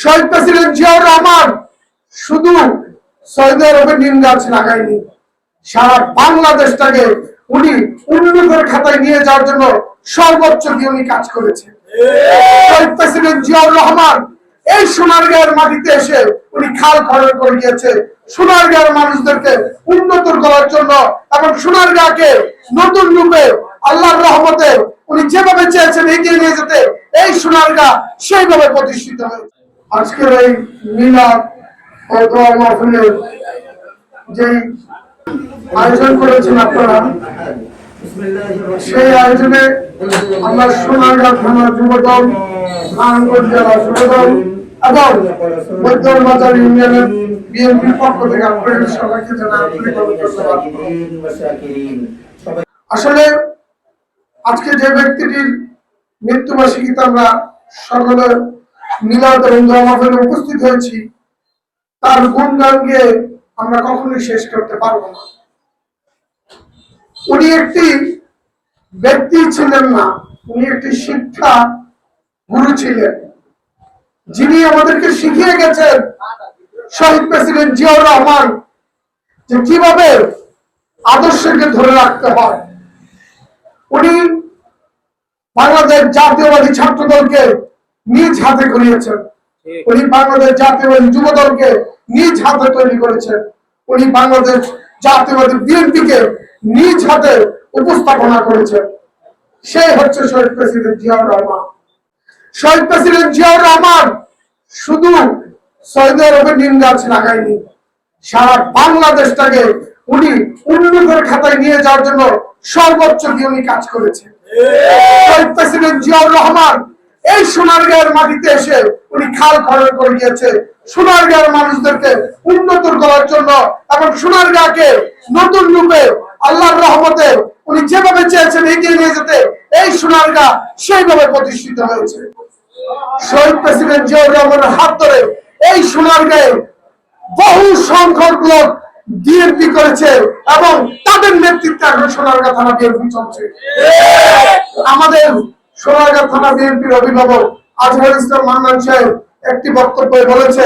শহীদ president Ziaur Rahman শুধু Saudi আরবে নিম গাছ লাগায়নি, সারা বাংলাদেশটাকে উনি খাতায় নিয়ে যাওয়ার জন্য সর্বোচ্চ দিয়ে উনি কাজ করেছেন। শহীদ প্রেসিডেন্ট জিয়াউর রহমান এই সোনারগাঁয়ের মাটিতে এসে উনি খাল খনন করে গিয়েছে। সোনারগাঁয়ের মানুষদেরকে উন্নত করার জন্য এবং সোনারগাঁকে নতুন রূপে আল্লাহর রহমতে উনি যেভাবে চেয়েছেন এগিয়ে নিয়ে যেতে, এই সোনারগাঁ সেইভাবে প্রতিষ্ঠিত হয়েছে। আজকের এই মিলাদ ও দোয়া যেই আয়োজন করেছেন আপনারা, সেই আয়োজনে আমরা সোনারগাঁ থানা যুবদল, নারায়ণগঞ্জ জেলা যুবদল এবং মধ্যম বাজার ইউনিয়নের বিএনপির পক্ষ থেকে আপনাদের সবাইকে আসলে আজকে যে ব্যক্তিটির মৃত্যুবার্ষিকীতে আমরা সকলে দোয়া মাহফিলে উপস্থিত হয়েছি। তার আমরা কখনোই শেষ করতে পারব না। উনি একটি ব্যক্তি ছিলেন না, উনি একটি শিক্ষা গুরু ছিলেন। যিনি আমাদেরকে শিখিয়ে গেছেন শহীদ প্রেসিডেন্ট জিয়াউর রহমান যে কীভাবে আদর্শকে ধরে রাখতে হয়। উনি বাংলাদেশ জাতীয়বাদী ছাত্র নিজ হাতে করিয়েছেন। উনি বাংলাদেশ জাতীয়বাদী যুব দলকে নিজ হাতে তৈরি করেছেন। উনি বাংলাদেশ জাতীয়বাদী বিএনপিকে নিজ হাতে উপস্থাপনা করেছেন। সেই হচ্ছে শহীদ প্রেসিডেন্ট জিয়াউর রহমান। শহীদ প্রেসিডেন্ট জিয়াউর রহমান শুধু সৌদি আরবে নিম গাছ লাগায়নি সারা বাংলাদেশটাকে উনি উন্নতের খাতায় নিয়ে যাওয়ার জন্য সর্বোচ্চ দিয়ে উনি কাজ করেছেন। শহীদ প্রেসিডেন্ট জিয়াউর রহমান এই সোনারগাঁয়ের মাটিতে এসে উনি খাল খনন করে গিয়েছে সোনারগাঁয়ের মানুষদেরকে উন্নত করার জন্য এবং সোনারগাঁকে নতুন রূপে আল্লাহর রহমতে উনি যেভাবে চেয়েছেন এগিয়ে নিয়ে যেতে, এই সোনারগাঁ সেইভাবে প্রতিষ্ঠিত হয়েছে। শহীদ প্রেসিডেন্ট জিয়াউর রহমানের হাত ধরে এই সোনারগাঁয়ে বহু সংখ্যক লোক বিএনপি করেছে এবং তাদের নেতৃত্বে এখন সোনারগাঁ থানা বিএনপি চলছে। আমাদের সোনারগাঁ থানা বিএনপির অভিভাবক আজহার ইসলাম মান্নান সাহেব একটি বক্তব্যে বলেছে,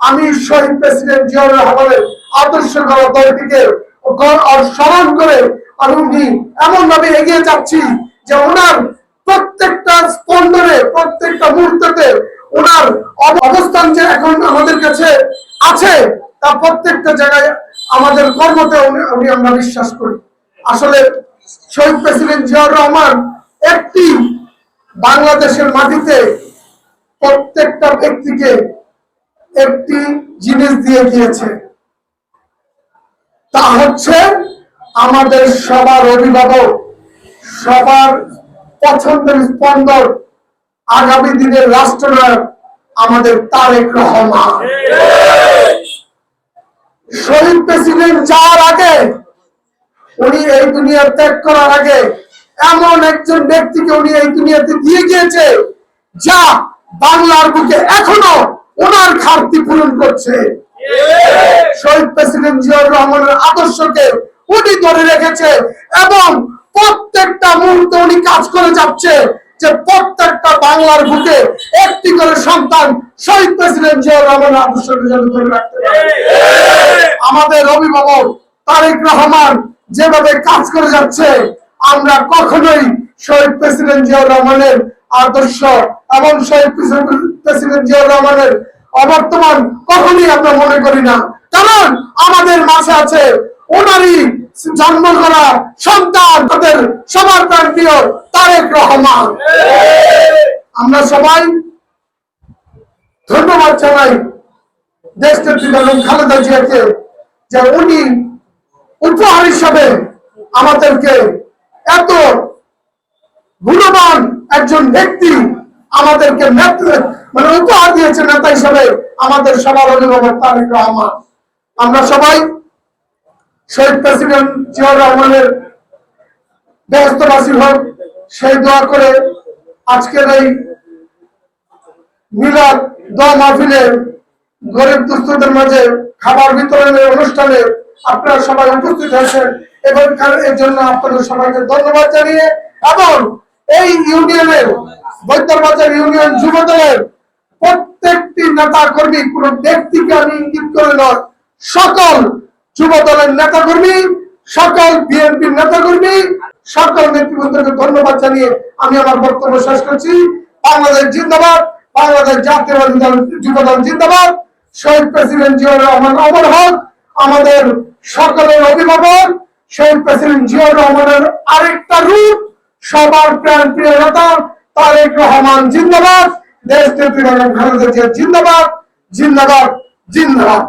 আমি শহীদ প্রেসিডেন্ট জিয়াউর রহমানের আদর্শ গড়া দলটিকে স্মরণ করে আমি এমন ভাবে এগিয়ে যাচ্ছি যে ওনার প্রত্যেকটা স্পন্দনে, প্রত্যেকটা মুহূর্ততে ওনার অব- অবস্থান যে এখন আমাদের কাছে আছে, তা প্রত্যেকটা জায়গায় আমাদের কর্মতে উনি আমরা বিশ্বাস করি। আসলে শহীদ প্রেসিডেন্ট জিয়াউর রহমান একটি বাংলাদেশের মাটিতে প্রত্যেকটা ব্যক্তিকে একটি জিনিস দিয়ে গিয়েছে। তা হচ্ছে আমাদের সবার অভিভাবক, সবার পছন্দের স্পন্দন আগামী দিনের রাষ্ট্রনায়ক আমাদের তারেক রহমান। শহীদ প্রেসিডেন্ট যাওয়ার আগে, উনি এই দুনিয়া ত্যাগ করার আগে এমন একজন ব্যক্তিকে উনি এই দুনিয়াতে দিয়ে গিয়েছে, যা বাংলার বুকে এখনও ওনার ঘাটতি পূরণ করছে। শহীদ প্রেসিডেন্ট জিয়াউর রহমানের আদর্শকে উনি ধরে রেখেছে এবং প্রত্যেকটা মুহূর্তে উনি কাজ করে যাচ্ছে যে প্রত্যেকটা বাংলার বুকে একটি করে সন্তান শহীদ প্রেসিডেন্ট জিয়াউর রহমানের আদর্শকে যেন ধরে রাখতে আমাদের অভিভাবক তারেক রহমান যেভাবে কাজ করে যাচ্ছে আমরা কখনোই শহীদ প্রেসিডেন্ট জিয়াউর রহমানের আদর্শ এবং শহীদ প্রেসিডেন্ট জিয়াউর রহমানের অবর্তমান কখনই আমরা মনে করি না। কারণ আমাদের মাঝে আছে ওনারই জন্ম করা সন্তান, তাদের সবার প্রাণ প্রিয় তারেক রহমান। আমরা সবাই ধন্যবাদ জানাই দেশ নেত্রী বেগম খালেদা জিয়াকে যে উনি উপহার হিসাবে আমাদেরকে এত গুণবান একজন ব্যক্তি আমাদেরকে মানে উপহার দিয়েছে নেতা হিসাবে আমাদের সবার অভিভাবক তারেক রহমান। আমরা সবাই শহীদ প্রেসিডেন্ট জিয়াউর রহমানের ব্যস্তবাসী হোক সেই দোয়া করে আজকের এই মিলাদ দোয়া মাহফিলে গরিব দুস্থদের মাঝে খাবার বিতরণের অনুষ্ঠানে আপনারা সবাই উপস্থিত হয়েছেন। এবং এর জন্য আপনাদের সবাইকে ধন্যবাদ জানিয়ে এবং এই ইউনিয়নের বৈদ্যবাজার ইউনিয়ন যুব দলের প্রত্যেকটি নেতা কর্মী কোন ব্যক্তিকে আমি ইঙ্গিত করে সকল যুব দলের নেতা কর্মী সকল বিএনপির নেতা কর্মী সকল নেতৃবৃন্দকে ধন্যবাদ জানিয়ে আমি আমার বক্তব্য শেষ করছি। বাংলাদেশ জিন্দাবাদ, বাংলাদেশ জাতীয়বাদী দল, যুব দল জিন্দাবাদ। শহীদ প্রেসিডেন্ট জিয়াউর রহমান, অমর হক, আমাদের সকলের অভিভাবক। শহীদ প্রেসিডেন্ট জিয়া রহমানের আরেকটা রূপ, সবার প্রাণ প্রিয় তারেক রহমান জিন্দাবাদ, দেশ নেত্রী জিন্দাবাদ জিন্দাবাদ জিন্দাবাদ।